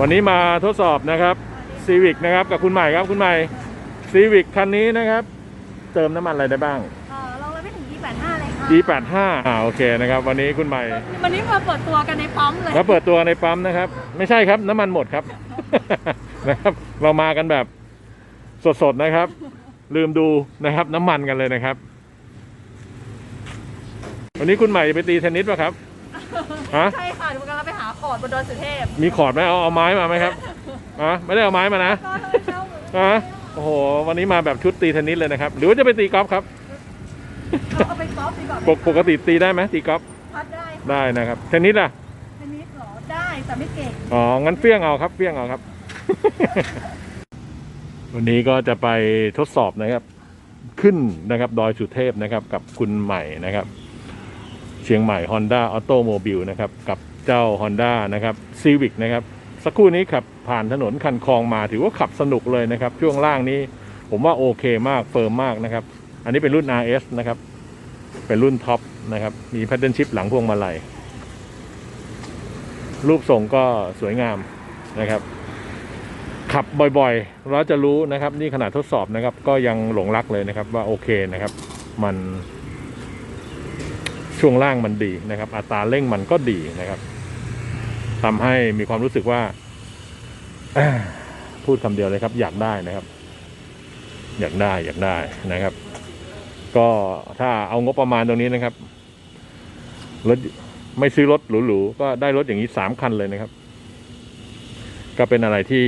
วันนี้มาทดสอบนะครับซีวิกนะครับกับคุณใหม่ครับคุณใหม่ซีวิกคันนี้นะครับ เติมน้ำมันอะไรได้บ้าง เออเราเลยไม่ถึง E85 เลยค่ะ E85 อ่าโอเคนะครับ วันนี้คุณใหม่วันนี้มาเปิดตัวกันในปั๊มเลยแล้วเปิดตัวในปั๊มนะครับ ไม่ใช่ครับน้ำมันหมดครับ นะครับ เรามากันแบบสดๆนะครับ ลืมดูนะครับ น้ำมันกันเลยนะครับ วันนี้คุณใหม่จะไปตีเทนนิสป่ะครับ ฮะ ใช่ค่ะดูกำลังไปหาคอร์ดบนดอยสุเทพมีขอร์ดไหมเอาเอาไม้มาไหมครับอะไม่ได้เอาไม้มานะก็เลยเข้ามืออะโอ้โห วันนี้มาแบบชุดตีเทนนิสเลยนะครับ หรือว่าจะไปตีกอล์ฟครับเอาเอาไปกอล์ฟดีกว่าไหมปกปกติตีได้ไหมตีกอล์ฟพัดได้ค่ะได้นะครับเทนนิสอะเทนนิสเหรอได้แต่ไม่เก่งอ๋องั้นเฟี้ยงเอาครับเฟี้ยงเอาครับ วันนี้ก็จะไปทดสอบนะครับ ขึ้นนะครับดอยสุเทพนะครับ กับคุณใหม่นะครับ เชียงใหม่ Honda Automobile นะครับกับ เจ้า Honda นะครับ Civic นะครับ สักครู่นี้ขับผ่านถนนคันคลองมาถือว่าขับสนุกเลยนะครับ ช่วงล่างนี้ผมว่าโอเคมากเฟิร์มมากนะครับ อันนี้เป็นรุ่น RS นะครับ เป็นรุ่นท็อปนะครับ มีแพดเดิลชิพหลังพวงมาลัยรูปทรงก็สวยงามนะครับ ขับบ่อยๆ เราจะรู้นะครับ นี่ขนาดทดสอบนะครับ ก็ยังหลงรักเลยนะครับว่าโอเคนะครับ มัน ช่วงล่างมันดีนะครับ อัตราเร่งมันก็ดีนะครับทำให้มีความรู้สึกว่า พูดคำเดียวเลยครับ อยากได้นะครับ อยากได้อยากได้นะครับ ก็ถ้าเอางบประมาณตรงนี้นะครับรถไม่ซื้อรถหรูๆก็ได้รถอย่างนี้สามคันเลยนะครับ ก็เป็นอะไรที่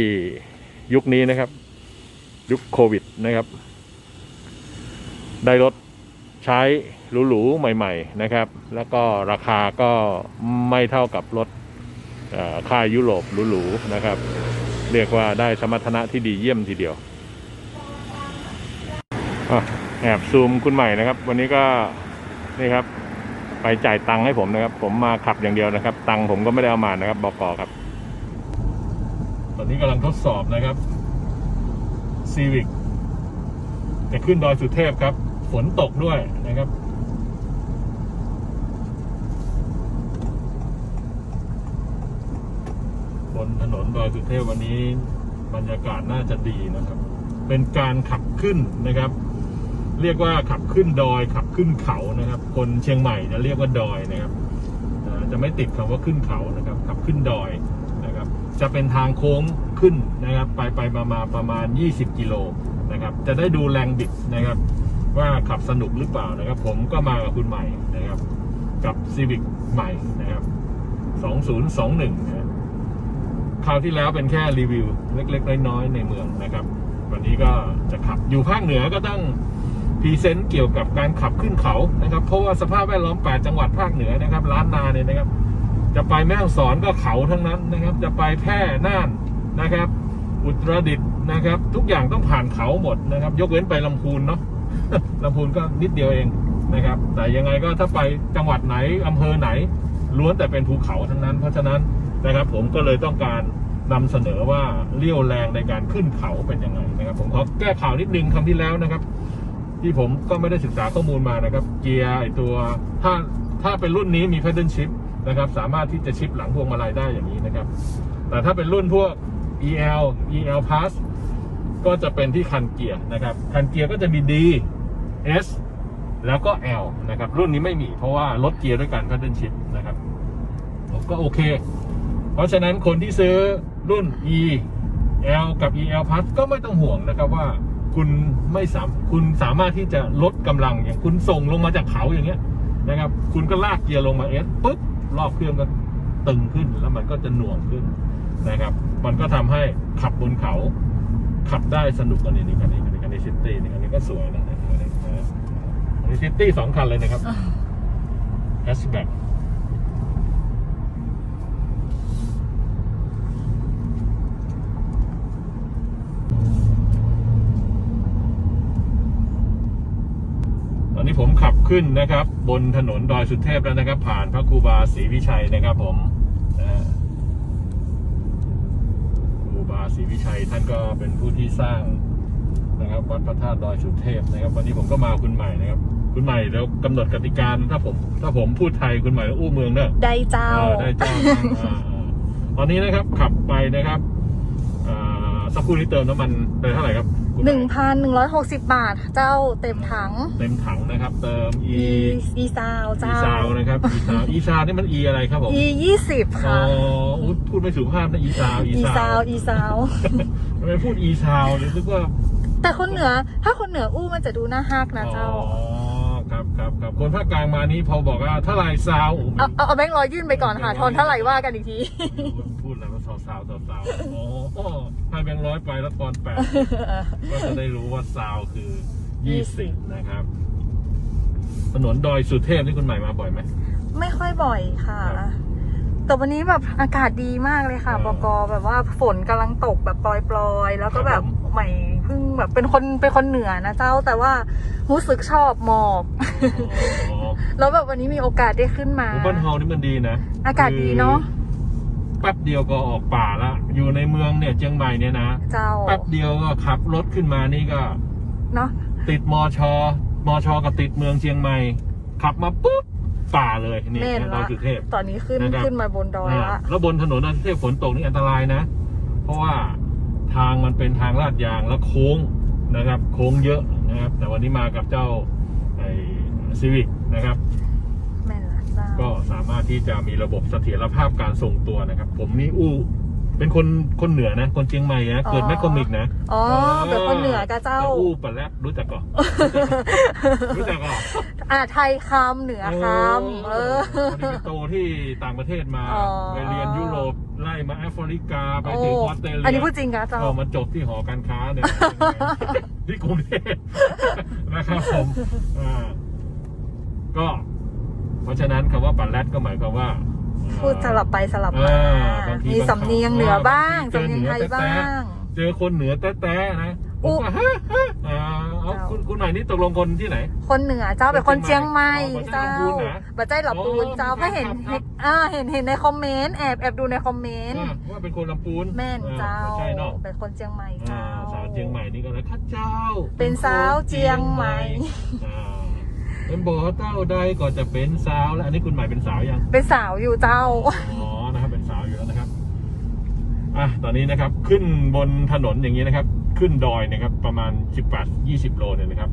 ยุคนี้นะครับ ยุคโควิดนะครับ ได้รถ ใช้หรูๆใหม่ ๆนะครับ แล้วก็ราคาก็ไม่เท่ากับรถค่ายยุโรปหรูๆนะครับ เรียกว่าได้สมรรถนะที่ดีเยี่ยมทีเดียวอแอบซูมคุณใหม่นะครับ วันนี้ก็นี่ครับ ไปจ่ายตังค์ให้ผมนะครับ ผมมาขับอย่างเดียวนะครับ ตังค์ผมก็ไม่ได้เอามานะครับบกครับ ตอนนี้กำลังทดสอบนะครับซีวิกจะขึ้นดอยสุเทพครับ ฝนตกด้วยนะครับ บนถนนดอยสุเทพวันนี้บรรยากาศน่าจะดีนะครับ เป็นการขับขึ้นนะครับ เรียกว่าขับขึ้นดอย ขับขึ้นเขานะครับ คนเชียงใหม่จะเรียกว่าดอยนะครับจะไม่ติดคำว่าขึ้นเขานะครับ ขับขึ้นดอยนะครับ จะเป็นทางโค้งขึ้นนะครับ ไปไปมามาประมาณ 20 กิโลนะครับ จะได้ดูแรงบิดนะครับ ว่าขับสนุกหรือเปล่านะครับ ผมก็มากับคุณใหม่นะครับ กับ Civic ใหม่นะครับ2021นะครับคราวที่แล้วเป็นแค่รีวิว เล็ก ๆ น้อยๆในเมืองนะครับ วันนี้ก็จะขับอยู่ภาคเหนือก็ต้องพรีเซนต์เกี่ยวกับการขับขึ้นเขานะครับ เพราะว่าสภาพแวดล้อม8จังหวัดภาคเหนือนะครับล้านนาเนี่ยนะครับ จะไปแม่ฮ่องสอนก็เขาทั้งนั้นนะครับ จะไปแพร่น่านนะครับ อุตรดิตถ์นะครับ ทุกอย่างต้องผ่านเขาหมดนะครับ ยกเว้นไปลำพูนเนาะ ลำพูนก็นิดเดียวเองนะครับ แต่ยังไงก็ถ้าไปจังหวัดไหนอำเภอไหน ล้วนแต่เป็นภูเขาทั้งนั้น เพราะฉะนั้นนะครับ ผมก็เลยต้องการนำเสนอว่าเรี่ยวแรงในการขึ้นเขาเป็นยังไงนะครับ ผมขอแก้ข่าวนิดนึงคำที่แล้วนะครับ ที่ผมก็ไม่ได้ศึกษาข้อมูลมานะครับ เกียร์ไอตัวถ้าถ้าเป็นรุ่นนี้มี paddle shift นะครับ สามารถที่จะชิปหลังพวงมาลัยได้อย่างนี้นะครับ แต่ถ้าเป็นรุ่นพวก EL EL Plus ก็จะเป็นที่คันเกียร์นะครับ คันเกียร์ก็จะมี D S แล้วก็ L นะครับ รุ่นนี้ไม่มีเพราะว่าลดเกียร์ด้วยการ paddle shift นะครับ ผมก็โอเค เพราะฉะนั้นคนที่ซื้อรุ่น E L กับ EL Plus ก็ไม่ต้องห่วงนะครับว่าคุณไม่สามคุณสามารถที่จะลดกำลังอย่างคุณส่งลงมาจากเขาอย่างเงี้ยนะครับ คุณก็ลากเกียร์ลงมา S ปุ๊บรอบเครื่องก็ตึงขึ้นแล้วมันก็จะหน่วงขึ้นนะครับ มันก็ทำให้ขับบนเขา ขับได้สนุกกันนี่นี่คันนี้คันนี้คันนี้ซิตี้นี่คันนี้ก็สวยนะคันนี้นะคันนี้ซิตี้สองคันเลยนะครับแฮชแบ็กตอนนี้ผมขับขึ้นนะครับ บนถนนดอยสุเทพแล้วนะครับ ผ่านพระครูบาศรีวิชัยนะครับผมนะฮะครูบา ศรีวิชัยท่านก็เป็นผู้ที่สร้างนะครับวัดพระธาตุดอยสุเทพนะครับ วันนี้ผมก็มาคุณใหม่นะครับ คุณใหม่แล้วกำหนดกติกาถ้าผม ถ้าผมพูดไทยคุณใหม่ต้องอู้เมืองเนอะได้เจ้าเออได้เจ้าอ่าอ่าตอนนี้นะครับขับไปนะครับอ่าสักครู่นี้เติมน้ำมันไปเท่าไหร่ครับ คุณหนึ่งพันหนึ่งร้อยหกสิบบาท เจ้าเต็มถัง เต็มถังนะครับ เติม e อีอีซาว e เจ้า ซาวนะครับ e ซาว e ซาวนี่มัน e อะไรครับผมอียี่สิบอ๋อค่ะ อุ๊ยพูดไม่สุภาพนะ e ซาว e อีซาซาววอีซาว ทำไมพูด e ซาวเนี่ยนึกว่าแต่คนเหนือถ้าคนเหนืออู้มันจะดูน่าฮักนะเจ้า อ๋อครับครับครับคนภาคกลางมานี้พอบอกว่าเท่าไหร่ซาวโอ้โห เอาเอาเอาแบงค์ร้อยยื่นไปก่อนค่ะ ทอนเท่าไหร่ว่ากันอีกที พูดแล้วว่าซาวซาวซาวซาวอ๋อ ให้แบงค์ร้อยไปแล้วตอนแปดก็จะได้รู้ว่าซาวคือยี่สิบนะครับ ถนนดอยสุเทพนี่คุณใหม่มาบ่อยไหมไม่ค่อยบ่อยค่ะครับแต่วันนี้แบบอากาศดีมากเลยค่ะเออบกแบบว่าฝนกำลังตกแบบปลอยๆ แล้วก็ครับแบบผมใหม่เพิ่งแบบเป็นคนเป็นคนเหนือนะเจ้า แต่ว่ารู้สึกชอบหมอกอ๋อแล้วแบบวันนี้มีโอกาสได้ขึ้นมาโอ้บ้านเฮานี่มันดีนะ อากาศดีเนอะคือ แป๊บเดียวก็ออกป่าละ อยู่ในเมืองเนี่ยเชียงใหม่เนี่ยนะเจ้าแป๊บเดียวก็ขับรถขึ้นมานี่ก็ เนาะติดมอชอมอชอกับติดเมืองเชียงใหม่ ขับมาปุ๊บป่าเลยนี่เน่นนะดอละยสุเทพตอนนี้ขึ้นนะครับขึ้นมาบนดอยอ่าละแล้วบนถนนดอยสุเทพฝนตกนี่อันตรายนะ เพราะว่าทางมันเป็นทางลาดยางแล้วโค้งนะครับ โค้งเยอะนะครับ แต่วันนี้มากับเจ้าไอ้ซีวิกนะครับแม่นละเจ้า ก็สามารถที่จะมีระบบเสถียรภาพการทรงตัวนะครับ ผมนี่อู้เป็นคนคนเหนือนะ คนเชียงใหม่นะ เกิดแมคคอมิกนะ อ๋อแบบคนเหนือกะเจ้าแล้วอู้ปะแลบรู้จักก่อนรู้จักก่อนอ่าไทยคำเหนือคำเออวันนี้ไปโตที่ต่างประเทศมาอ๋อไปเรียนยุโรปไล่มาแอฟริกาไปโอ้ถึงออสเตรเลียอันนี้พูดจริงกะเจ้าก็มาจบที่หอการค้าเนี่ยที่กรุงเทพนะครับผมอ่าก็ เพราะฉะนั้นคำว่าปันแรดก็หมายความว่าพูดสลับไปสลับมาอ่าบางทีมีสำเนียงเหนือบ้างบางทีสำเนียงไทยเจอเหนือแต๊ะบ้าง เจอคนเหนือแต๊ะๆนะผอุ๊มก็ฮะฮะอ่าเอาเจ้าคุณคุณหน่อยนี่ตกลงคนที่ไหน คนเหนือเจ้าเป็นคนเชียงใหม่อ๋อเจ้าบัจจัยลำพูนนะบัจใจหลับปูนเจ้าอ๋อเพราะเห็นครับเห็นอ่าเห็นเห็นในคอมเมนต์แอบแอบดูในคอมเมนต์อ่าว่าเป็นคนลำพูนแม่นอ่เจ้าไม่ใช่เนาะเป็นคนเชียงใหม่อ่าเจ้าสาวเชียงใหม่นี่ก็แล้วข้าเจ้า เป็นสาวเจียงใหม่อ่า เป็นบ่อเต้าใดก็จะเป็นสาวแล้วอันนี้คุณใหม่เป็นสาวยังเป็นสาวอยู่เจ้า อ๋อนะครับเป็นสาวอยู่แล้วนะครับอะตอนนี้นะครับขึ้นบนถนนอย่างนี้นะครับ ขึ้นดอยนะครับ ประมาณ 18-20 โลเนี่ยนะครับ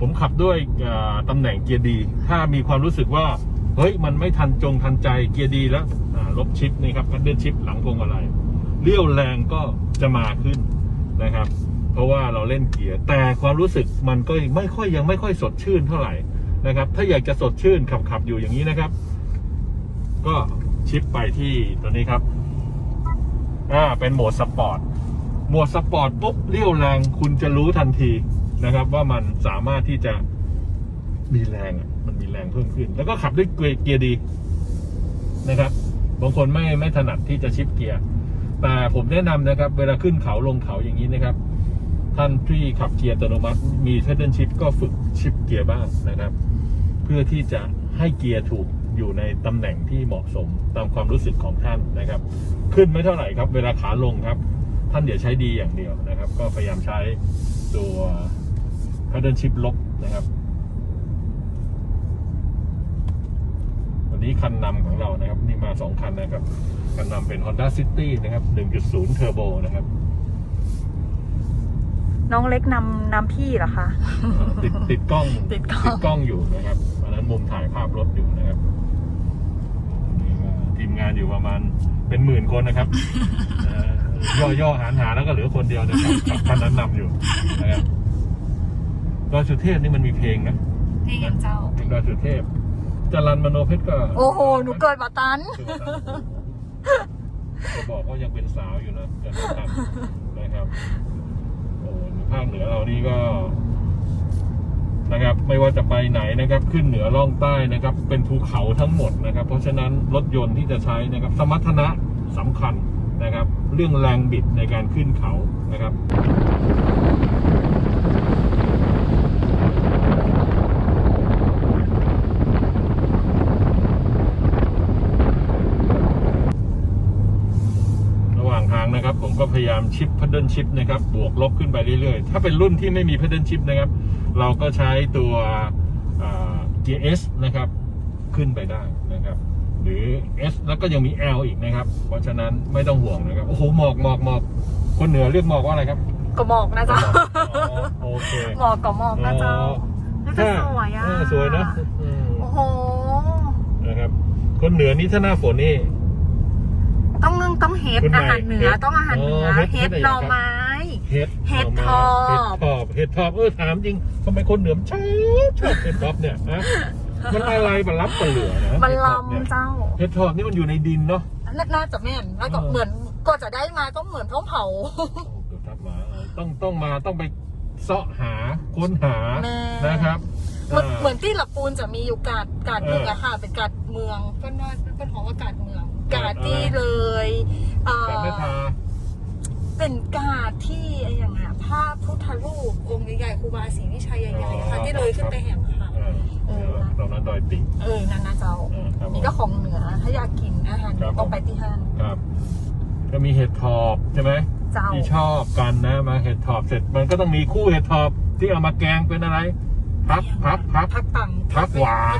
ผมขับด้วยอ่าตำแหน่งเกียร์ดี ถ้ามีความรู้สึกว่า เฮ้ย มันไม่ทันจงทันใจเกียร์ดีแล้วอ่าลบชิปนี่ครับพัดเดิลชิปหลังพวงมาลัยเลี้ยวแรงก็จะมาขึ้นนะครับ เพราะว่าเราเล่นเกียร์ แต่ความรู้สึกมันก็ไม่ค่อยยังไม่ค่อยสดชื่นเท่าไหร่ นะครับ ถ้าอยากจะสดชื่นขับขับอยู่อย่างนี้นะครับ ก็ชิปไปที่ตัวนี้ครับอ่าเป็นโหมดสปอร์ตโหมดสปอร์ตปุ๊บเลี้ยวแรงคุณจะรู้ทันทีนะครับ ว่ามันสามารถที่จะมีแรงอะมันมีแรงเพิ่มขึ้น แล้วก็ขับด้วยเกียร์ดีนะครับบางคนไม่ไม่ถนัดที่จะชิปเกียร์แต่ผมแนะนำนะครับ เวลาขึ้นเขาลงเขาอย่างนี้นะครับ ท่านที่ขับเกียร์อัตโนมัติ มีเพดเดิลชิปก็ฝึกชิปเกียร์บ้างนะครับ เพื่อที่จะให้เกียร์ถูกอยู่ในตำแหน่งที่เหมาะสมตามความรู้สึกของท่านนะครับ ขึ้นไม่เท่าไหร่ครับ เวลาขาลงครับ ท่านอย่าใช้ดีอย่างเดียวนะครับ ก็พยายามใช้ตัว paddle shift ลบนะครับ วันนี้คันนำของเรานะครับ นี่มาสองคันนะครับ คันนำเป็น Honda City นะครับ 1.0 Turbo นะครับ น้องเล็กนำนำพี่เหรอคะ ติดติดกล้องติดกล้องติดกล้องอยู่นะครับอันนั้นมุมถ่ายภาพรถอยู่นะครับนี่ก็ทีมงานอยู่ประมาณเป็นหมื่นคนนะครับเอ่อย่อย่อหารหาแล้วก็เหลือคนเดียวนะครับขับคันนั้นนำอยู่นะครับดอยสุเทพนี่มันมีเพลงนะพี่ยังเจ้า เพลงดอยสุเทพจรันมโนเพชรก็ โอ้โห หนูเกิดมาตันจะบอกว่ายังเป็นสาวอยู่นะเกิดไม่ทันนะครับโอ้ ภาคเหนือเรานี่ก็นะครับไม่ว่าจะไปไหนนะครับขึ้นเหนือล่องใต้นะครับ เป็นภูเขาทั้งหมดนะครับ เพราะฉะนั้นรถยนต์ที่จะใช้นะครับ สมรรถนะสำคัญนะครับ เรื่องแรงบิดในการขึ้นเขานะครับ ระหว่างทางนะครับ ผม ก็พยายามชิปพัดเดิลชิปนะครับ บวกลบขึ้นไปเรื่อยๆ ถ้าเป็นรุ่นที่ไม่มีพัดเดิลชิปนะครับ เราก็ใช้ตัวเกียร์ S นะครับ ขึ้นไปได้นะครับ หรือ S แล้วก็ยังมี L อีกนะครับ เพราะฉะนั้นไม่ต้องห่วงนะครับ โอ้โห หมอกหมอกหมอกคนเหนือเรียกหมอกว่าอะไรครับก็หมอกนะเจ้าอ๋อโอเคหมอกก็หมอกนะเจ้าน่าจะสวยอะเออสวยนะอืมโอ้โหนะครับ คนเหนือนี่ถ้าหน้าฝนนี่ ต้องนึ่งต้องเฮ็ดคุณใหม่อาหารเหนือ เฮ็ดต้องอาหารเหนืออ๋อเฮ็ดเฮ็ดเฮ็ดหน่ออะไรครับไม้เห็ดเห็ดามาทอบเห็ดทอบเห็ดทอบเออถามจริงทำไมคนเหนือมันชอบชอบเห็ดทอบเนี่ยฮะมันอะไรมันรับมันเหลือนะมันเห็ดทอบเนี่ยลำเจ้าเห็ดทอบนี่มันอยู่ในดินเนาะ น่าจะแม่นแล้วก็เออ เหมือนก็จะได้มาต้องเหมือนต้องเผาโอ้เกือบทับมาเออต้องต้องมาต้องไปเสาะหาค้นหาแม่นะครับเห มือนอ่าเหมือนที่หลับปูนจะมีอยู่กาดกาดเออเมืองอะค่ะ เป็นกาดเมืองก็น่าเป็นของว่ากาดเมือง กากาดดอะไรที่เลยเอ่อแต่ไม่ทาเป็นกาดที่ไอ้อย่างเงี้ยภาพพุทธรูปองค์ใหญ่ๆครูบาศรีวิชัยใหญ่ๆอะค่ะที่เลยขึ้นไปแห่งอะค่ะเออเออตรงนั้นดอยติ่งเออนั่นนะเจ้าเออครับผมนี่ก็ของเหนือถ้าอยากกินอาหารเหนืครัอบผมต้องไปที่ห้างครับ ก็มีเห็ดทอบใช่ไหมเจ้าที่ชอบกันนะมาเห็ดทอบเสร็จมันก็ต้องมีคู่เห็ดทอบที่เอามาแกงเป็นอะไร พักพักพักพักตังพักหวาน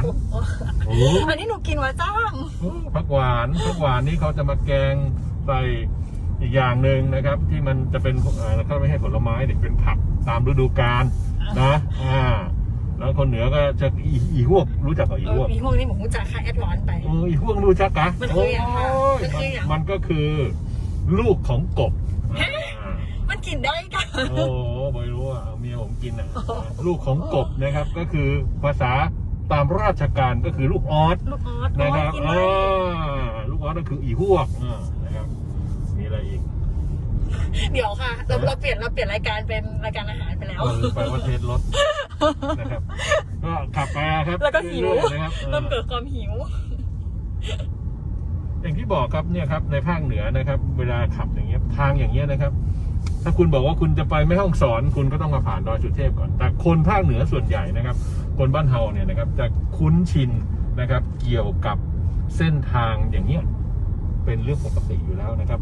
โอ้อันนี้หนูกินไว้จ้างพักหวานพักหวานนี่เขาจะมาแกงใส่อีกอย่างหนึ่งนะครับ ที่มันจะเป็นเอ่อเขาไม่ให้ผลไม้เด็กเป็นผักตามฤดูกาลนะอ่าแล้วคนเหนือก็จะอีอีหวกรู้จักกับอีเอหอวกมีพวกนี้ผมรู้จักค่ะแอดวานซ์ไปเอออีหวกรู้จักกะมันคืออย่างไรโอ้ยมันคืออย่างมันก็คือ ลูกของกบอ่ามัน กินได้กันโอ้ไม่รู้อะเมียผมกินอะลูกของกบนะครับก็คือภาษาตามราชการก็คือลูกออสลูกออสนะครับกินอ่ได้าลูกออสก็คืออีหวกอ่านะครับมีอะไรอีกเดี๋ยวค่ะเราเราเปลี่ยนเราเปลี่ยนรายการเป็นรายการอาหารไปแล้ว เออไปว่าเทสรถนะครับก็ขับไปครับแล้วก็หิว เรื่อยๆนะครับเออเริ่มเกิดความหิว อย่างที่บอกครับเนี่ยครับในภาคเหนือนะครับ เวลาขับอย่างเงี้ยทางอย่างเงี้ยนะครับ ถ้าคุณบอกว่าคุณจะไปแม่ห้องสอน คุณก็ต้องมาผ่านดอยสุเทพก่อน แต่คนภาคเหนือส่วนใหญ่นะครับ คนบ้านเฮาเนี่ยนะครับจะคุ้นชินนะครับเกี่ยวกับเส้นทางอย่างเงี้ยเป็นเรื่องปกติอยู่แล้วนะครับ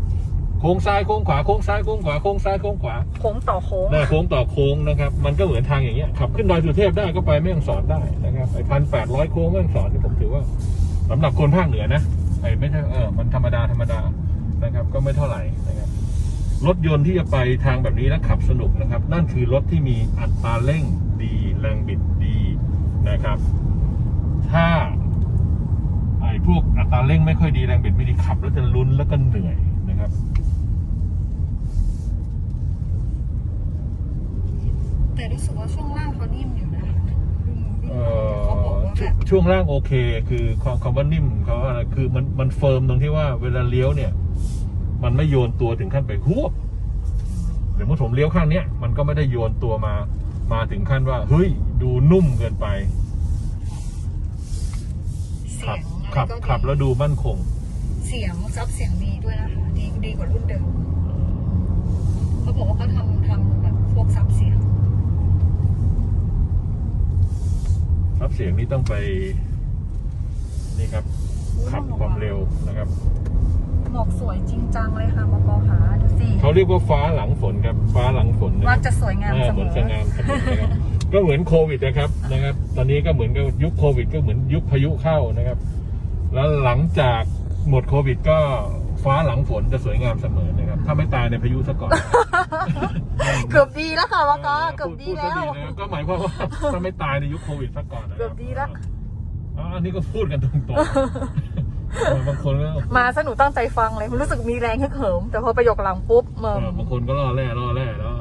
โค้งซ้ายโค้งขวาโค้งซ้ายโค้งขวาโค้งซ้ายโค้งขวาโค้งต่อโค้งหน้าโค้งต่อโค้งนะครับ มันก็เหมือนทางอย่างเงี้ยขับขึ้นดอยสุเทพได้ก็ไปแม่ฮ่องสอนได้นะครับไอ้พันแปดร้อยโค้งแม่ฮ่องสอนนี่ผมถือว่าสำหรับคนภาคเหนือนะไอ้ไม่ใช่เออมันธรรมดาธรรมดานะครับ ก็ไม่เท่าไหร่นะครับ รถยนต์ที่จะไปทางแบบนี้แล้วขับสนุกนะครับ นั่นคือรถที่มีอัตราเร่งดีแรงบิดดีนะครับ ถ้าไอ้พวกอัตราเร่งไม่ค่อยดีแรงบิดไม่ดีขับ แล้วจะลุ้นแล้วก็เหนื่อยนะครับแต่รู้สึกว่าช่วงล่างเขานิ่มอยู่นะเอ่เขาบอกอว่าชแบบช่วงล่างโอเค คือความคำว่านิ่มเขาอะไรคือมันมันเฟิร์มตรงที่ว่าเวลาเลี้ยวเนี่ย มันไม่โยนตัวถึงขั้นไปหวบหรือเมื่อผมเลี้ยวข้างเนี้ยมันก็ไม่ได้โยนตัวมา มาถึงขั้นว่า เฮ้ย ดูนุ่มเกินไปเสีขัยบงอะไรขับก็ดีขับแล้วดูมั่นคง เสียงซับเสียงดีด้วยนะคะดีดีกว่ารุ่นเดิมเขาบอกว่าเขาทำทำแบบพวกซับเสียงรับเสียงนี้ต้องไป นี่ครับ ขับความเร็วนะครับ หมอกสวยจริงจังเลยค่ะมาปอหาดูสิเขาเรียกว่าฟ้าหลังฝนครับฟ้าหลังฝนนะคว่ารับจะสวยงามอ่าเสเหมมือนอสงามเสมอนะครับก็เหมือนโควิดนะครับนะครับ ตอนนี้ก็เหมือนกับยุคโควิด ก็เหมือนยุคพายุเข้านะครับ แล้วหลังจากหมดโควิด ก็ฟ้าหลังฝนจะสวยงามเสมอนะครับ ถ้าไม่ตายในพายุซะก่อนเกือบดีแล้วค่ะวากอเกือบดีพูแล้วซะนะก็หมายความว่าถ้าไม่ตายในยุคโควิดซะก่อนนะครับเกือบดีละอ๋ออันนี้ก็พูดกันตรงๆเออ บางคนก็มาซะหนูตั้งใจฟังเลยมันรู้สึกมีแรงฮึกเหิม แต่พอประโยคหลังปุ๊บเมิมเออบางคนก็ล่อแร่ล่อแร่แล้ว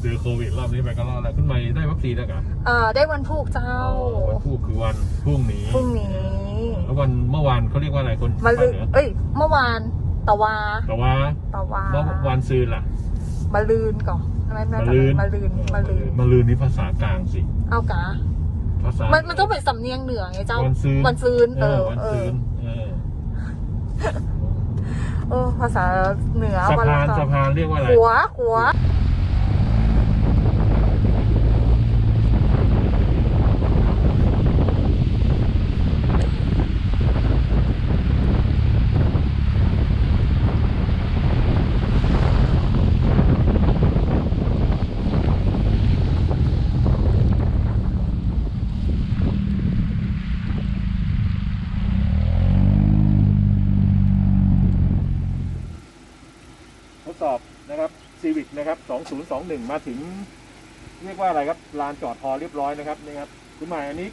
เจอโควิดรอบนี้ไปก็ล่อแร่ขึ้นมาได้วัคซีนแล้วกันเอ่อได้วันพุกเจ้า วันพูดคือวันพรุ่งนี้พรุ่งนี้แล้ววันเมื่อวานเขาเรียกว่าอะไรคนมาลืภาคนเหนือเอ้ย เมื่อวานตะวาแต่ว่าตะวาเมื่อวันซืนล่ะมาลืนก่อนอะไรนะมาลืนมาลืนมาลืนมาลืนนี่ภาษากลางสิ เอากะภาษา มันมันต้องเป็นสำเนียงเหนือไงเจ้า วันซืนวันซืนเออวันเอซือ นเออเออภาษาเหนือสะวันพานละสะพานเรียกว่าอะไร หัวหัว 2021 มาถึง เรียกว่าอะไรครับลานจอดพอเรียบร้อยนะครับนี่ครับคุณหมายอันนี้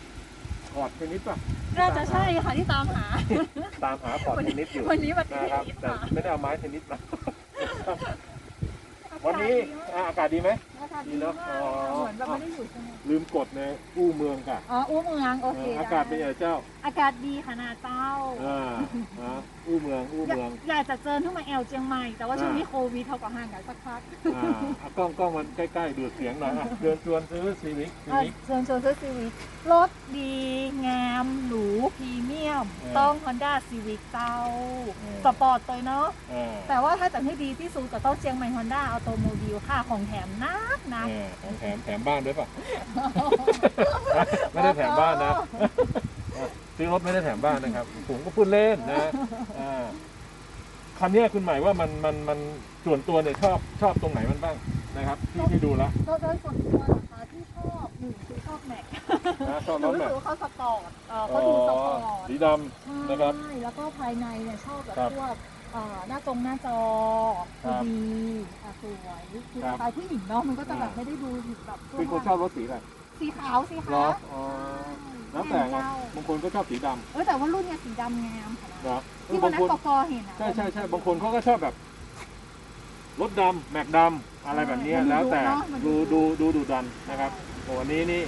พอร์ตเทนนิสป่ะน่าจะใช่ค่ะที่ตามหา ตามหาพอร์ตเทนนิสอยู่วันนี้วันนะครับนี้แต่ไม่ได้เอาไม้เทนนิสมาวันนี้อะอากาศดีไหม อากาศดีดีเนมาอะกอ๋อเหมือนแบบไม่ได้อยู่ใช่ไหมลืมกดในอู้เมืองค่ะอ๋ออู้เมืองโอเคอากาศเป็นไงเจ้า อากาศดีขนาดเต้าอ่าอ่าอู้เมืองอู้อยากเมืองอยากจะเจอที่มาแอลเจียงใหม่แต่ว่าอ่าช่วงนี้โควิดเขาก็ห่างกันสักพักอ่าเอากล้องกล้องมันใกล้ๆดูดเสียงหน่อยอะเดินชวนซื้อซีวิกซีเอ่อวิกเชิญชวนซื้อซีวิกรถดีงามหรูพรีเมียมเออต้อง Honda Civic เจ้าเออสปอร์ตตัวเนาะอ่าแต่ว่าถ้าจะให้ดีที่สุดก็ต้องเจียงใหม่ Honda อ u โตโมบิลค่ะของแถมนักนะเออของแถมแถมบ้านด้วยป่ะ ไม่ได้แถมบ้านนะซื้อรถไม่ได้แถมบ้านนะครับผมก็พูดเล่นนะอ่าคันเนี้ยคุณหมายว่ามันมันมันส่วนตัวเนี่ยชอบชอบตรงไหนมันบ้างนะครับที่ที่ดูแล้วโดยโดยส่วนตัวนะคะที่ชอบหนึ่งคือชอบแม็กนะชอบหรนูถรู้แบสึบกว่าเขาสปอร์ตเอ่ออ๋เขาอดูสปอร์ตสีดำ นะครับ ใช่แล้วก็ภายในเนี่ยชอบแบบครับ พวก เอ่อหน้าจงหน้าจอครับดีอะสวยคือครับสไตล์ผู้หญิงเนาะมันก็จะแบบอ่า ไม่ได้ดูแบบเป็นคนชอบรถสีอะไรสีขาวสีเหรขาอวอ๋อแล้วแต่ไงเจ้าบางคนก็ชอบสีดเออแต่ว่ารุ่นเนี่ยสีดำงามค่ะำนะที่วันบางนั้นคนกกเห็นอะใช่ใช่ใช่บางคนเขาก็ชอบแบบรถดำแม็กดำอะไรแบบเนี้ยมันดูแล้วแต่เนอะมันดูดูดูดูดูดันนะครับ โอ้วันนี้นี่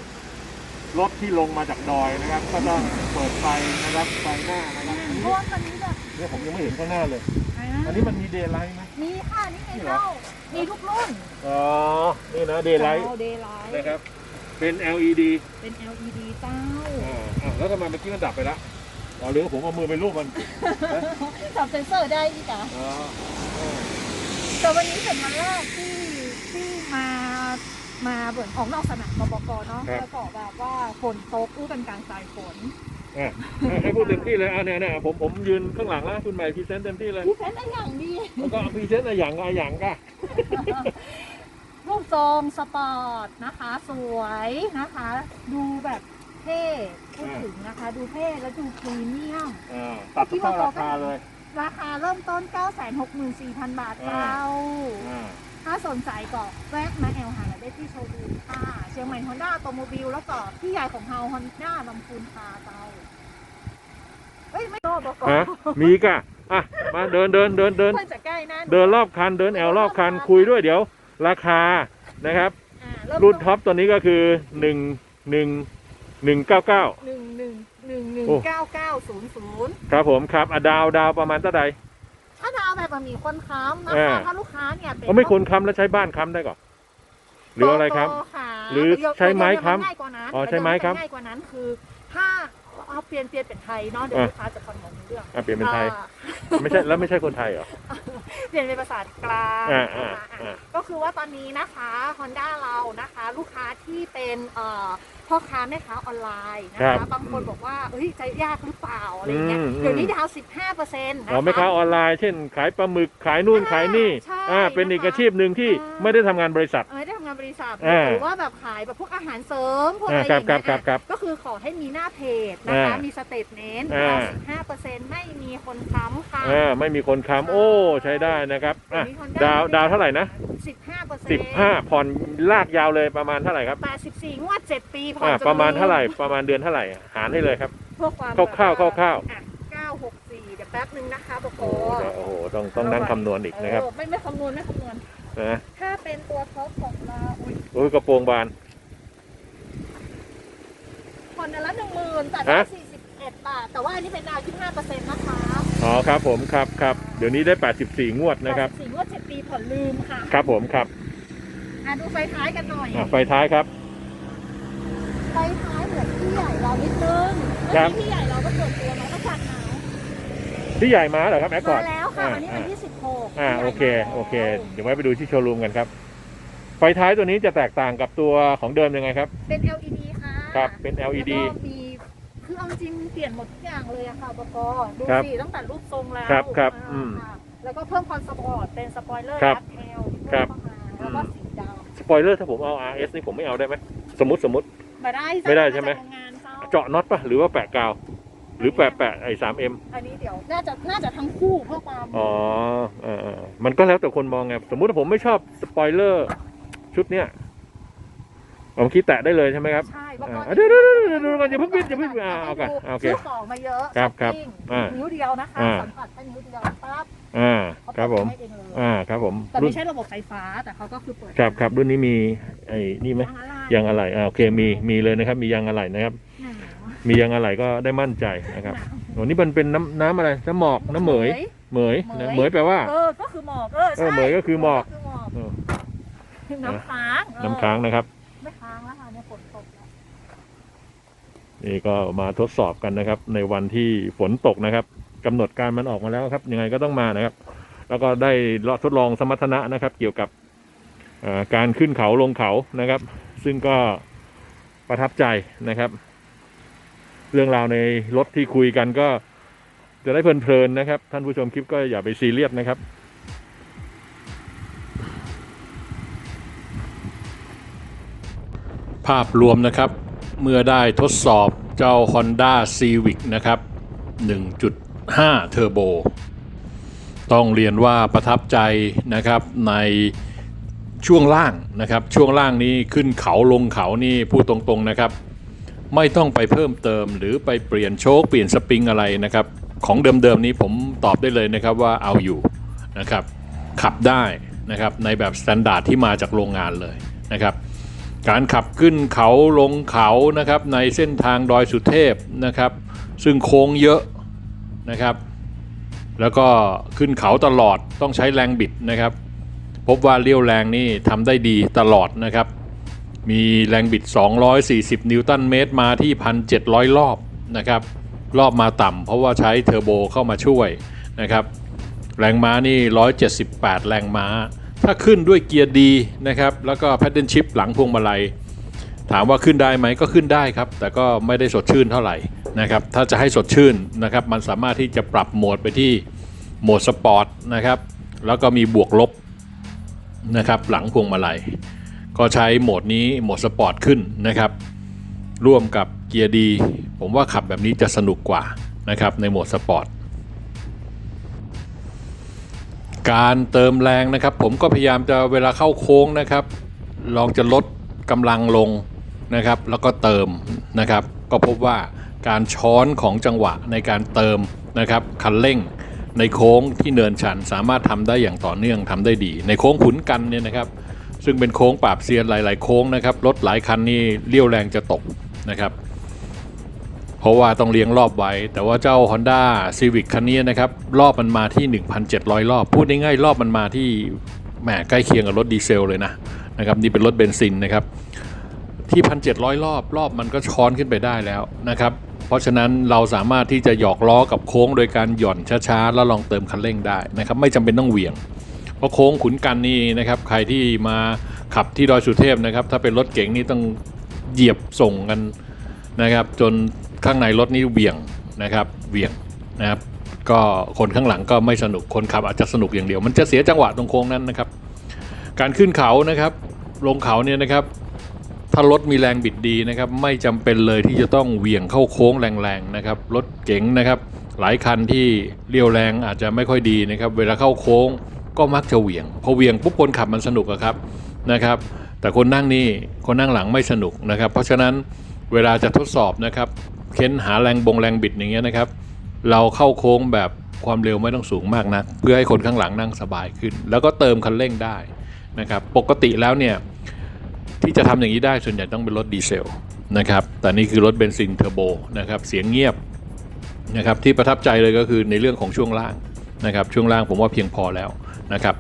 รถที่ลงมาจากดอยนะครับ ก็ต้องเปิดไฟนะครับไฟหน้านะครับอันเพนี้ราะว่าคันนี้แบบ เนี่ยผมยังไม่เห็นข้างหน้าเลยอ่าอันนี้มันมีเดย์ไลท์ไหมมีค่ะนี่ไงนี่เหรอเจ้ามีทุกรุ่นอ๋อ นี่นะเดย์ไลท์เดย์ไลท์นะครับ เป็น LED เป็น LED เจ้าอ่าอ่าแล้วทำไมเมื่อกี้มันดับไปแล้วอ๋อหรือว่าผมเอามือไปลูบมันจับเซนเซอร์ได้อีกอะอ๋ออ่าแต่วันนี้เป็นวันแรกที่ที่มามาเหมือนออกนอกสนามบกเนาะแล้วก็แบบว่าฝนตกอู้เป็นกลารสายฝน อะให้พูดเต็มที่เลยอะเนี่ยเนี่ยผมผมยืนข้างหลังแล้วคุณใหม่พรีเซนต์เต็มที่เลย พี่เซนได้อย่างดีแล้วก็พรีเซนต์อะไรอย่างอะไรอย่างก็รูปทรงสปอร์ตนะคะ สวยนะคะ ดูแบบเท่พูดถึงนะคะ ดูเท่แล้วดูพรีเมียม อ่าตัดเข้าราคาเลย ราคาเริ่มต้น 964,000 บาทเจ้าอ่า ถ้าสนใจก็แวะมาแอลหาได้ที่โชว์รูมค่ะเชียงใหม่ฮอนด้าโตโมบิลแล้วก็พี่ใหญ่ของเฮาฮอนด้าลำพูนคาเตาเอ้ยไม่ก็บอกก่อนฮะมีกะอะมาเดินเดินเดินเดิน เพื่อนจะใกล้นะเดินรอบคันเดินแอลรอบคันคุยด้วยเดี๋ยว ราคานะครับ อ่าเริ่มรุ่นท็อปตัวนี้ก็คือหนึ่งหนึ่งหนึ่งเก้าเก้า หนึ่งหนึ่งหนึ่งหนึ่งโอ้ เก้าเก้าศูนย์ศูนย์ครับผมครับอะดาวดาวประมาณเท่าใด ถ้าดาวแบบมีคนค้ำนะอ่า คะถ้าลูกค้าเนี่ยเป็นเขาไม่คนค้ำแล้วใช้บ้านค้ำได้ก่อนหรืออะไรครับโตๆค่ะหรือเดี๋ยวใช้ไม้ค้ำเดี๋ยวมันง่ายกว่านั้นอ๋อใช้ไม้ค้ำเดี๋ยวมันง่ายกว่านั้นคือ ถ้าเอาเปลี่ยนเปลี่ยนเป็นไทยเนาะเดี๋ยวอะ ลูกค้าจะฟังงเรื่องอะเปลี่ยนเป็นไทย อ่า ไม่ใช่แล้วไม่ใช่คนไทยเหรอ เปลี่ยนเป็นภาษากลางอ่าอ่าอ่าอ่า ก็คือว่าตอนนี้นะคะ Honda เรานะคะ ลูกค้าที่เป็นเอ่อพ่อค้าแม่ค้าออนไลน์นะครัคะ บบางคนบอกว่าเอ้ยจะยากหรือเปล่าอะไรเงี้ยอืมเดี๋ยวนี้ดาว 15เปอร์เซ็นต์อ๋อแม่ค้าออนไลน์เช่น ขายปลาหมึกขายนู่นขายนี่ใช่อ่าเป็นอีกนะคะอาชีพหนึ่งที่อ่า ไม่ได้ทำงานบริษัท เออได้ทำงานบริษัทอ่าหรือว่าแบบขายแบบพวกอาหารเสริมพวกอ่าอะไรอย่างครัเงี้บครับครับยก็คือขอให้มีหน้าเพจนะคะ อ่ามีมีสเตทเมนต์อ่า15เปอร์เซ็นต์ไม่มีคนค้ำค่ะอ่าไม่มีคนค้ำโอ้ใช้ได้นะครับอะเดี๋ยวนี้ Honda ดาวดาวเท่าไหร่นะ15เปอร์เซ็นต์สิบห้าผ่อนลากยาวเลยประมาณเท่าไหร่ครับ84งวด7ปีผ่อนอ่าจนประมาณเท่าไหร่ลืประมาณเดือนเท่าไหร่อะหารให้เลยครับ เพื่อความคร่าวๆแบบคร่าวอะ964 เดี๋ยวแป๊บนึงนะคะปกโอ้โหเดี๋ยวโอ้โหต้องต้องนั่งคำนวณอีกนะครับเออไม่ไม่คำนวณไม่คำนวณ นะถ้าเป็นตัวท็อปของเราอุ้ยโอ้ยกระโปรงบาน ผ่อนเดือนละหนึ่งหมื่นแต่ฮะได้41 บาท แต่ว่าอันนี้เป็นดาว25เปอร์เซ็นต์นะคะอ๋อครับผมครับครับเดี๋ยวนี้ได้ 84 งวดนะครับ84งวด7ปีผ่อนลืมค่ะครับผมครับอะดูไฟท้ายกันหน่อย อะไฟท้ายครับ ไฟท้ายเหมือนพี่ใหญ่เรานิดนึงครับวันนี้พี่ใหญ่เราก็เปิดตัวน้องอากาศหนาวที่ใหญ่มาเหรอครับแอคคอมาร์ดแล้วค่ะอ่าวันนี้วันที่16อ่าพี่ใหญ่โอเคมาแล้วโอเค เดี๋ยวไว้ไปดูที่โชว์รูมกันครับ ไฟท้ายตัวนี้จะแตกต่างกับตัวของเดิมยังไงครับ เป็น LED ค่ะครับเป็น LED แล้วก็มี คือเอาจริงเปลี่ยนหมดทุกอย่างเลยอะค่ะปกดูครับสิตั้งแต่รูปทรงแล้วครับครับอ่าอืมค่ะแล้วก็เพิ่มความสปอร์ตเป็นสปอยเลอร์ครับดับเทลครับเพิ่มเข้ามาแล้วก็สีดสปอยเลอร์ถ้าผมเอา RS นี่ผมไม่เอาได้ไหมสมมติสมมติำมาได้จ้ะไม่ได้ใช่ไหมาจากโรงงานเจ้าเจาะน็อตปะหรือว่าแปะกาว หรือแปะแปะไอ้ 3M อันนี้เดี๋ยวน่าจะน่าจะทั้งคู่เพื่อความอ๋อเออเออมันก็แล้วแต่คนมองไงสมมุติว่าผมไม่ชอบสปอยเลอร์ชุดเนี้ย เอาเมื่อกี้แตะได้เลยใช่ไหมครับใช่ว่าอ่าก่อนเดี๋ยวเดี๋ยวเดี๋ยวเดี๋ยวเดี๋ยวอย่าเพิ่งปิดอย่าเพิ่งอ่าโอเคโอเค ซื้อของมาเยอะครับครับช้อปปิ้งอ่านิ้วเดียวนะคะอ่า สัมผัสแค่นิ้วเดียวปั๊บอ่าเขาครับผมเปิดให้เองเลยอ่าครับผมแต่รุ่ไม่นใช่ระบบไฟฟ้าแต่เขาก็คือเปิดครับครับรุ่นนี้มีไอ้นี่ไหมยางอะไรยางอะไหล่อ่าโอเคมีมีเลยนะครับ มียางอะไหล่นะครับ หนาวมียางอะไหล่ก็ได้มั่นใจนะครับหนาวโอ้นี่มันเป็นน้ำน้ำอะไรน้ำหมอกน้ำเหมยเหมยนะเหมยแปลว่า เออก็คือหมอกเออเออเหมยก็คือหมอกก็คืหมอกเออน้ำค้างน้ำค้างนะครับ ไม่ค้างแล้วค่ะเนี่ยฝนตกแล้ว นี่ก็มาทดสอบกันนะครับ ในวันที่ฝนตกนะครับกำหนดการมันออกมาแล้วครับ ยังไงก็ต้องมานะครับ แล้วก็ได้ทดลองสมรรถนะนะครับ เกี่ยวกับการขึ้นเขาลงเขานะครับ ซึ่งก็ประทับใจนะครับ เรื่องราวในรถที่คุยกันก็จะได้เพลินๆนะครับ ท่านผู้ชมคลิปก็อย่าไปซีเรียสนะครับภาพรวมนะครับ เมื่อได้ทดสอบเจ้า Honda Civic นะครับ 1.5 Turbo ต้องเรียนว่าประทับใจนะครับในช่วงล่างนะครับ ช่วงล่างนี้ขึ้นเขาลงเขานี่พูดตรงๆนะครับ ไม่ต้องไปเพิ่มเติมหรือไปเปลี่ยนโชคเปลี่ยนสปริงอะไรนะครับ ของเดิมๆนี้ผมตอบได้เลยนะครับว่าเอาอยู่นะครับ ขับได้นะครับในแบบสแตนดาร์ดที่มาจากโรงงานเลยนะครับ การขับขึ้นเขาลงเขานะครับในเส้นทางดอยสุเทพนะครับ ซึ่งโค้งเยอะนะครับ แล้วก็ขึ้นเขาตลอดต้องใช้แรงบิดนะครับ พบว่าเลี้ยวแรงนี่ทำได้ดีตลอดนะครับ มีแรงบิด 240 นิวตันเมตรมาที่ 1,700 รอบนะครับ รอบมาต่ำเพราะว่าใช้เทอร์โบเข้ามาช่วยนะครับ แรงม้านี่ 178 แรงม้า ถ้าขึ้นด้วยเกียร์ดีนะครับ แล้วก็แพดเดิลชิพหลังพวงมาลัย ถามว่าขึ้นได้ไหมก็ขึ้นได้ครับ แต่ก็ไม่ได้สดชื่นเท่าไหร่นะครับ ถ้าจะให้สดชื่นนะครับ มันสามารถที่จะปรับโหมดไปที่โหมดสปอร์ตนะครับ แล้วก็มีบวกลบนะครับหลังพวงมาลัย ก็ใช้โหมดนี้โหมดสปอร์ตขึ้นนะครับ ร่วมกับเกียร์ดี ผมว่าขับแบบนี้จะสนุกกว่านะครับในโหมดสปอร์ต การเติมแรงนะครับ ผมก็พยายามจะเวลาเข้าโค้งนะครับ ลองจะลดกำลังลงนะครับ แล้วก็เติมนะครับ ก็พบว่าการช้อนของจังหวะในการเติมนะครับคันเร่งในโค้งที่เนินชันสามารถทำได้อย่างต่อเนื่องทำได้ดี ในโค้งขุนกันเนี่ยนะครับ ซึ่งเป็นโค้งปราบเซียนหลาย ๆ โค้งนะครับรถหลายคันนี่เลี้ยวแรงจะตกนะครับ เพราะว่าต้องเลี้ยงรอบไว้ แต่ว่าเจ้า Honda Civic คันนี้นะครับ รอบมันมาที่ 1,700 รอบ พูดง่ายๆรอบมันมาที่แหมใกล้เคียงกับรถดีเซลเลยนะนะครับนี่เป็นรถเบนซินนะครับที่ 1,700 รอบรอบมันก็ช้อนขึ้นไปได้แล้วนะครับ เพราะฉะนั้นเราสามารถที่จะหยอกล้อกับโค้งโดยการหย่อนช้าๆ แล้วลองเติมคันเร่งได้นะครับ ไม่จำเป็นต้องเหวี่ยง เพราะโค้งขุนกันนี่นะครับใครที่มาขับที่ดอยสุเทพนะครับ ถ้าเป็นรถเก๋งนี่ต้องเหยียบส่งกันนะครับ จน ข้างในรถนี่เหวี่ยงนะครับเหวี่ยงนะครับก็คนข้างหลังก็ไม่สนุกคนขับอาจจะสนุกอย่างเดียว มันจะเสียจังหวะตรงโค้งนั้นนะครับ การขึ้นเขานะครับ ลงเขาเนี่ยนะครับ ถ้ารถมีแรงบิดดีนะครับ ไม่จำเป็นเลยที่จะต้องเหวี่ยงเข้าโค้งแรงๆนะครับรถเก๋งนะครับ หลายคันที่เลี้ยวแรงอาจจะไม่ค่อยดีนะครับ เวลาเข้าโค้งก็มักจะเหวี่ยงพอเหวี่ยงปุ๊บคนขับมันสนุกอะครับนะครับ แต่คนนั่งนี่คนนั่งหลังไม่สนุกนะครับ เพราะฉะนั้นเวลาจะทดสอบนะครับ เค้นหาแรงบงแรงบิดอย่างเงี้ยนะครับ เราเข้าโค้งแบบความเร็วไม่ต้องสูงมากนะเพื่อให้คนข้างหลังนั่งสบายขึ้น แล้วก็เติมคันเร่งได้นะครับปกติแล้วเนี่ยที่จะทำอย่างนี้ได้ส่วนใหญ่ต้องเป็นรถดีเซลนะครับแต่นี่คือรถเบนซินเทอร์โบนะครับเสียงเงียบนะครับที่ประทับใจเลยก็คือในเรื่องของช่วงล่างนะครับช่วงล่างผมว่าเพียงพอแล้วนะครับ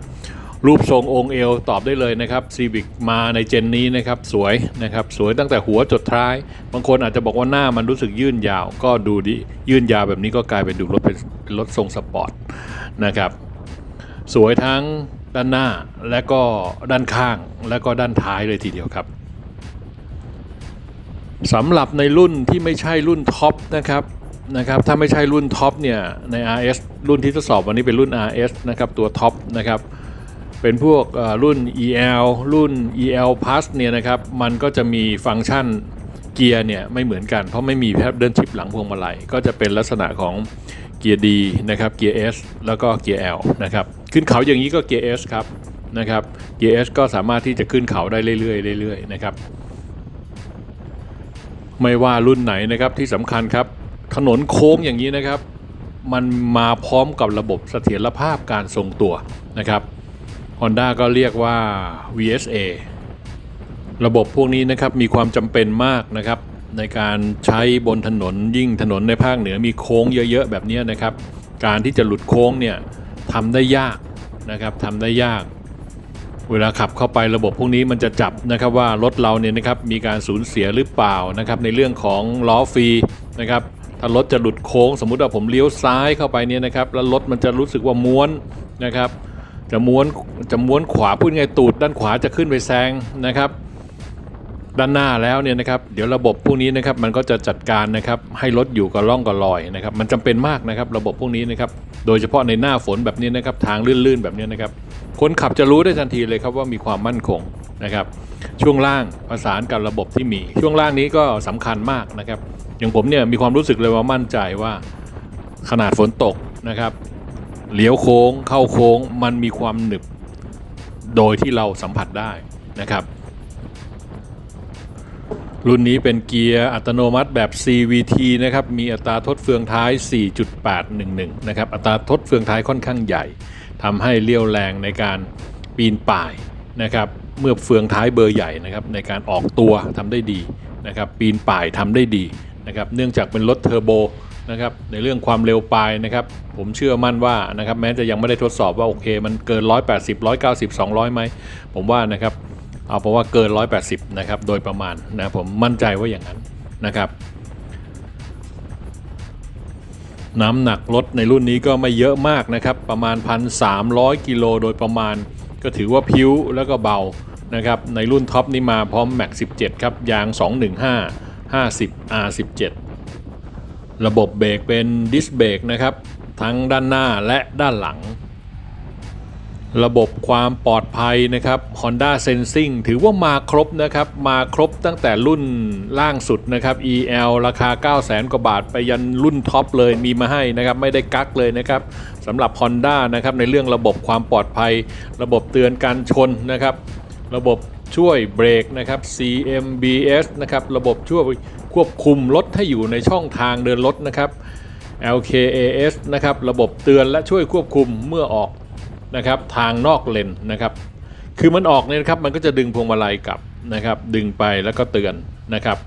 รูปทรงองค์เอวตอบได้เลยนะครับซีบิกมาในเจนนี้นะครับสวยนะครับสวยตั้งแต่หัวจดท้าย บางคนอาจจะบอกว่าหน้ามันรู้สึกยื่นยาว ก็ดูดิยื่นยาวแบบนี้ก็กลายเป็นดูรถเป็นรถทรงสปอร์ตนะครับสวยทั้งด้านหน้าและก็ด้านข้างและก็ด้านท้ายเลยทีเดียวครับสำหรับในรุ่นที่ไม่ใช่รุ่นท็อปนะครับนะครับถ้าไม่ใช่รุ่นท็อปเนี่ยใน RS รุ่นที่ทดสอบวันนี้เป็นรุ่น RS นะครับตัวท็อปนะครับ เป็นพวกรุ่น EL รุ่น EL Plus เนี่ยนะครับมันก็จะมีฟังก์ชันเกียร์เนี่ยไม่เหมือนกันเพราะไม่มีแพดเดิลชิปหลังพวงมาลัยก็จะเป็นลักษณะของเกียร์ D นะครับเกียร์ S แล้วก็เกียร์ L นะครับขึ้นเขาอย่างนี้ก็เกียร์ S ครับนะครับเกียร์ S ก็สามารถที่จะขึ้นเขาได้เรื่อยๆเรื่อยๆนะครับไม่ว่ารุ่นไหนนะครับที่สำคัญครับถนนโค้งอย่างนี้นะครับ มันมาพร้อมกับระบบเสถียรภาพการทรงตัวนะครับ Honda ก็เรียกว่า VSA ระบบพวกนี้นะครับมีความจำเป็นมากนะครับในการใช้บนถนนยิ่งถนนในภาคเหนือมีโค้งเยอะๆ แบบนี้นะครับ การที่จะหลุดโค้งเนี่ยทำได้ยากนะครับทำได้ยาก เวลาขับเข้าไประบบพวกนี้มันจะจับนะครับว่ารถเราเนี่ยนะครับมีการสูญเสียหรือเปล่านะครับในเรื่องของล้อฟรีนะครับถ้ารถจะหลุดโค้ง สมมุติว่าผมเลี้ยวซ้ายเข้าไปเนี่ยนะครับแล้วรถมันจะรู้สึกว่าม้วนนะครับ จะม้วนจะม้วนขวาพูดไงตูดด้านขวาจะขึ้นไปแซงนะครับด้านหน้าแล้วเนี่ยนะครับเดี๋ยวระบบพวกนี้นะครับมันก็จะจัดการนะครับให้รถอยู่กับร่องกับรอยนะครับมันจำเป็นมากนะครับระบบพวกนี้นะครับโดยเฉพาะในหน้าฝนแบบนี้นะครับทางลื่นๆแบบนี้นะครับคนขับจะรู้ได้ทันทีเลยครับว่ามีความมั่นคงนะครับช่วงล่างประสานกับระบบที่มี ช่วงล่างนี้ก็สำคัญมากนะครับอย่างผมเนี่ยมีความรู้สึกเลยว่ามั่นใจว่าขนาดฝนตกนะครับ เลี้ยวโค้งเข้าโค้งมันมีความหนึบ โดยที่เราสัมผัสได้นะครับ รุ่นนี้เป็นเกียร์อัตโนมัติแบบ CVT นะครับ มีอัตราทดเฟืองท้าย 4.811 นะครับ อัตราทดเฟืองท้ายค่อนข้างใหญ่ทำให้เลี้ยวแรงในการปีนป่ายนะครับ เมื่อเฟืองท้ายเบอร์ใหญ่นะครับ ในการออกตัวทำได้ดีนะครับ ปีนป่ายทำได้ดีนะครับ เนื่องจากเป็นรถเทอร์โบ นะครับในเรื่องความเร็วปลายนะครับผมเชื่อมั่นว่านะครับแม้จะยังไม่ได้ทดสอบว่าโอเค มันเกิน 180 190 200ไหมผมว่านะครับเอาเพราะว่าเกิน 180นะครับโดยประมาณนะผมมั่นใจว่าอย่างนั้นนะครับน้ำหนักรถในรุ่นนี้ก็ไม่เยอะมากนะครับประมาณ 1,300 กิโลโดยประมาณ ก็ถือว่าพิ้วแล้วก็เบานะครับในรุ่นท็อปนี้มาพร้อมแม็ก17 ครับยาง 215 50 R17 ระบบเบรกเป็นดิสเบรกนะครับ ทั้งด้านหน้าและด้านหลัง ระบบความปลอดภัยนะครับ Honda Sensing ถือว่ามาครบนะครับ มาครบตั้งแต่รุ่นล่างสุดนะครับ EL ราคา9 0 0 0 0 0 กว่าบาทไปยันรุ่นท็อปเลยมีมาให้นะครับ ไม่ได้กักเลยนะครับสำหรับ Honda นะครับในเรื่องระบบความปลอดภัย ระบบเตือนการชนนะครับ ระบบช่วยเบรกนะครับ CMBS นะครับ ระบบช่วย ควบคุมรถให้อยู่ในช่องทางเดินรถนะครับ LKAS นะครับระบบเตือนและช่วยควบคุมเมื่อออกนะครับทางนอกเลนนะครับ คือมันออกเนี่ยนะครับมันก็จะดึงพวงมาลัยกลับนะครับ ดึงไปแล้วก็เตือนนะครับ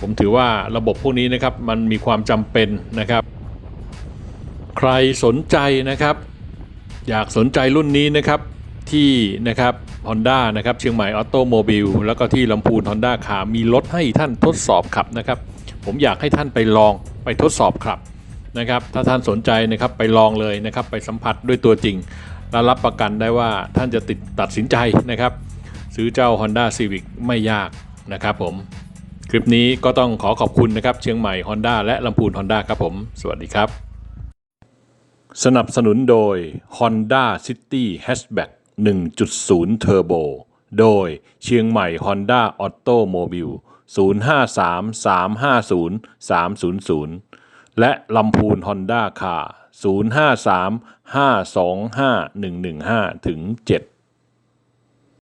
ผมถือว่าระบบพวกนี้นะครับมันมีความจำเป็นนะครับ ใครสนใจนะครับ อยากสนใจรุ่นนี้นะครับ ที่นะครับ Honda นะครับเชียงใหม่ออโตโมบิลแล้วก็ที่ลำพูน Honda ขามีรถให้ท่านทดสอบขับนะครับ ผมอยากให้ท่านไปลองไปทดสอบขับนะครับ ถ้าท่านสนใจนะครับไปลองเลยนะครับ ไปสัมผัสด้วยตัวจริง และรับประกันได้ว่าท่านจะติดตัดสินใจนะครับ ซื้อเจ้า Honda Civic ไม่ยากนะครับผม คลิปนี้ก็ต้องขอขอบคุณนะครับเชียงใหม่ Honda และลำพูน Honda ครับผม สวัสดีครับ สนับสนุนโดย Honda City Hatchback 1.0 เทอร์โบ โดยเชียงใหม่ Honda o t t o m o b i l e 053-350-300 และลำพูน Honda Car 053-525-115ถึง7